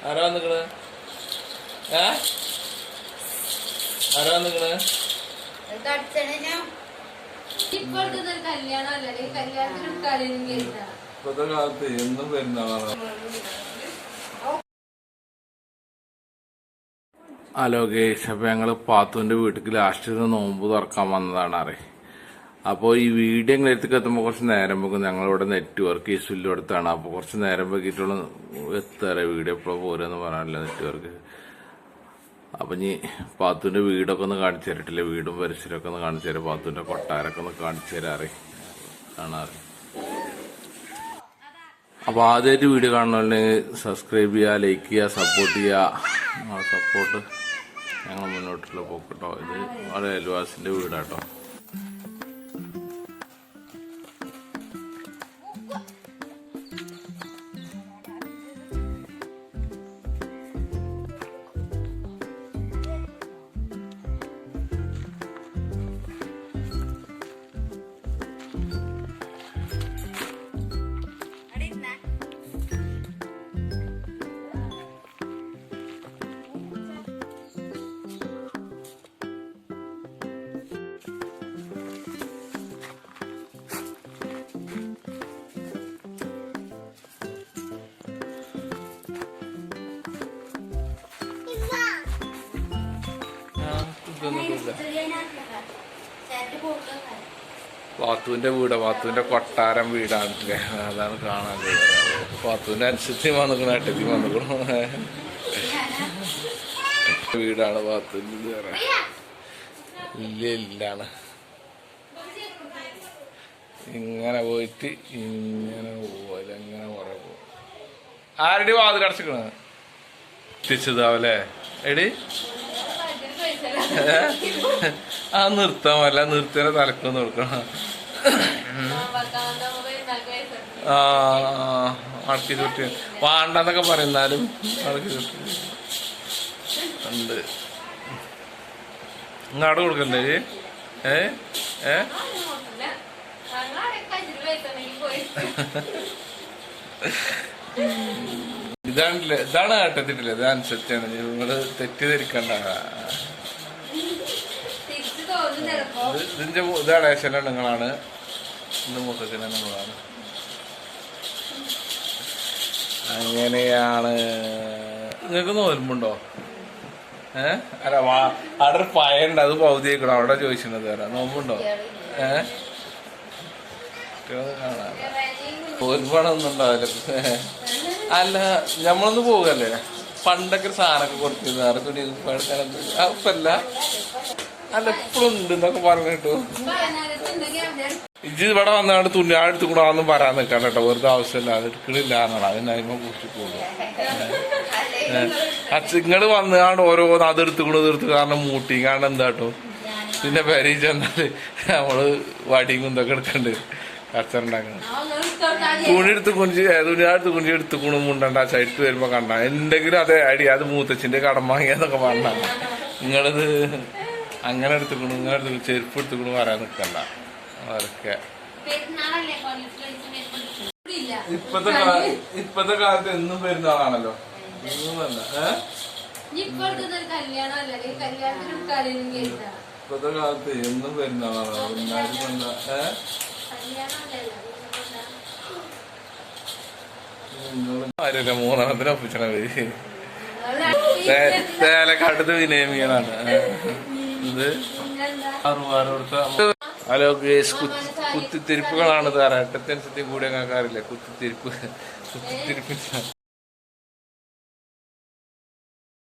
ആരാ വന്നിക്കണ്? ഏ? ആരാ വന്നിക്കണ്? ഇപ്പോഴത്തെ കാലത്ത് എന്നും പെരുന്നാളാണ് ഹലോ ഗേഷ് അപ്പോൾ ഞങ്ങൾ പാത്തുവിന്റെ വീട്ടിൽ ലാസ്റ്റ് നോമ്പ് തുറക്കാൻ വന്നതാണ് അറേ. അപ്പോൾ ഈ വീഡിയോ ഇങ്ങനെ എടുത്തേക്ക് എത്തുമ്പോൾ കുറച്ച് നേരം വെക്കും ഞങ്ങളിവിടെ നെറ്റ്വർക്ക് ഇഷ്യൂൽ അടുത്താണ്. അപ്പോൾ കുറച്ച് നേരം വെക്കിയിട്ടുള്ള എത്ര വീഡിയോ എപ്പോഴും പോരെന്ന് പറയാനില്ല നെറ്റ്വർക്ക്. അപ്പം ഇനി പാത്തുവിന്റെ വീടൊക്കെ ഒന്ന് കാണിച്ചു തരട്ടില്ല? വീടും പരിസരമൊക്കെ ഒന്ന് കാണിച്ചു തരാം. പാത്തുവിന്റെ കൊട്ടാരൊക്കെ ഒന്ന് കാണിച്ചു തരാറേ. കാണാറ്. അപ്പോൾ ആദ്യമായിട്ട് വീഡിയോ കാണണമെങ്കിൽ സബ്സ്ക്രൈബ് ചെയ്യുക ലൈക്ക് ചെയ്യുക സപ്പോർട്ട് ചെയ്യുക. സപ്പോർട്ട് ഞങ്ങൾ മുന്നോട്ടുള്ള പോക്കട്ടോ ഇത് വളരെ അയൽവാസിന്റെ വീടാട്ടോ വാത്തുവിന്റെ വീട് വാത്തുവിന്റെ കൊട്ടാരം വീടാണ്? അതാണ് കാണാൻ വാത്തുവിന്റെ അനുസരിച്ച് വന്നിക്കണം ഏട്ടത്തി വന്നിക്കണു വീടാണ് വാത്തുവിന്റെ ഇല്ല ഇല്ലാണ്. ഇങ്ങനെ പോയിട്ട് ഇങ്ങനെ പോലെ ഇങ്ങനെ കുറെ പോകും. ആരുടെ വാതിൽ അടച്ചിക്കണ എത്തിച്ചതാവല്ലേ? എടി? ആ നിർത്താമല്ല നിർത്തിയ തലക്കൊന്ന് കൊടുക്കണം. ആ അടക്കി ചുറ്റി. വേണ്ടെന്നൊക്കെ പറയുന്നാലും അടക്കി ചുറ്റി. ഉണ്ട്. ഇങ്ങാട് കൊടുക്കണ്ടേ? ഏ? ഏ? ഇതാണല്ലേ? ഇതാണ് കേട്ടത്തിട്ടില്ല ഇതാണ് സത്യാണ് നിങ്ങൾ തെറ്റിദ്ധരിക്കണ്ട. തോന്നും ഇതാണ് മു- ഇത് അടേശന്റെ നിങ്ങളാണ്. ഇത് മൊത്തത്തിന് നിങ്ങളാണ്. അങ്ങനെയാണ്. നിങ്ങൾക്ക് നോൽമുണ്ടോ ഏ? അല്ല വാ അവിടെ ഒരു പയുണ്ട് അത് പൗതിയേക്കണം അവിടെ ചോദിച്ചിരുന്നത് തരാം നോമ്പുണ്ടോ? ഏ? കാണാൻ. അല്ല നമ്മളൊന്ന് പോകല്ലേ? പണ്ടൊക്കെ സാധനമൊക്കെ കൊടുത്തിരുന്നു. തുണി എടുക്കാനൊക്കെ അപ്പല്ല അല്ല എപ്പോഴും ഉണ്ട് എന്നൊക്കെ പറഞ്ഞിട്ടു ഇജ്ജ് ഇവിടെ വന്നാണ്ട് തുണി ആ എടുത്ത് കൂടെ ഒന്നും പറയാൻ നിൽക്കാൻ കേട്ടോ. വെറുതെ ആവശ്യമില്ല അത് എടുക്കണില്ല എന്നാണ്. അതിന് അതിമ കുറിച്ച് പോകും. അച്ഛങ്ങൾ വന്നാണ്ട് ഓരോന്ന് അതെടുത്ത് കൂടെ തീർത്ത് കാരണം മൂട്ടി കാരണം എന്താട്ടോ പിന്നെ പേരി ചെന്നാൽ നമ്മൾ വടിയും കുന്തൊക്കെ എടുക്കണ്ട്. കച്ചറുണ്ടാക്കണം. തുണി എടുത്ത് കുഞ്ചി തുണി അടുത്ത് കുഞ്ചി എടുത്ത് കുണും മുണ്ടണ്ട ചൈറ്റ് വരുമ്പോ കണ്ട. എന്തെങ്കിലും അതെ അടി അത് മൂത്തച്ഛന്റെ കടം വാങ്ങിയെന്നൊക്കെ പറഞ്ഞ നിങ്ങളിത് അങ്ങനെ എടുത്തുക്കണു ഇങ്ങനെ എടുത്തു ചെരുപ്പ് എടുത്തുക്കണു പറയാൻ നിൽക്കണ്ട. അതൊക്കെ. ഇപ്പത്തെ ഇപ്പത്തെ കാലത്ത് എന്നും പെരുന്നാളാണല്ലോ ഇപ്പത്തെ കാലത്ത് എന്നും പെരുന്നാളാണല്ലോ എന്താ ഏഹ് കല്യാണം അല്ലല്ലോ നിങ്ങൾ ആരല്ല കൊടുത്ത ഹലോ ഗേസ് കുത്തിത്തിരിപ്പുകളാണ് താരാട്ടത്തിനനുസരിച്ച് കൂടെ അറിയില്ല കുത്തിത്തിരിപ്പ്. കുത്തിത്തിരിപ്പ്.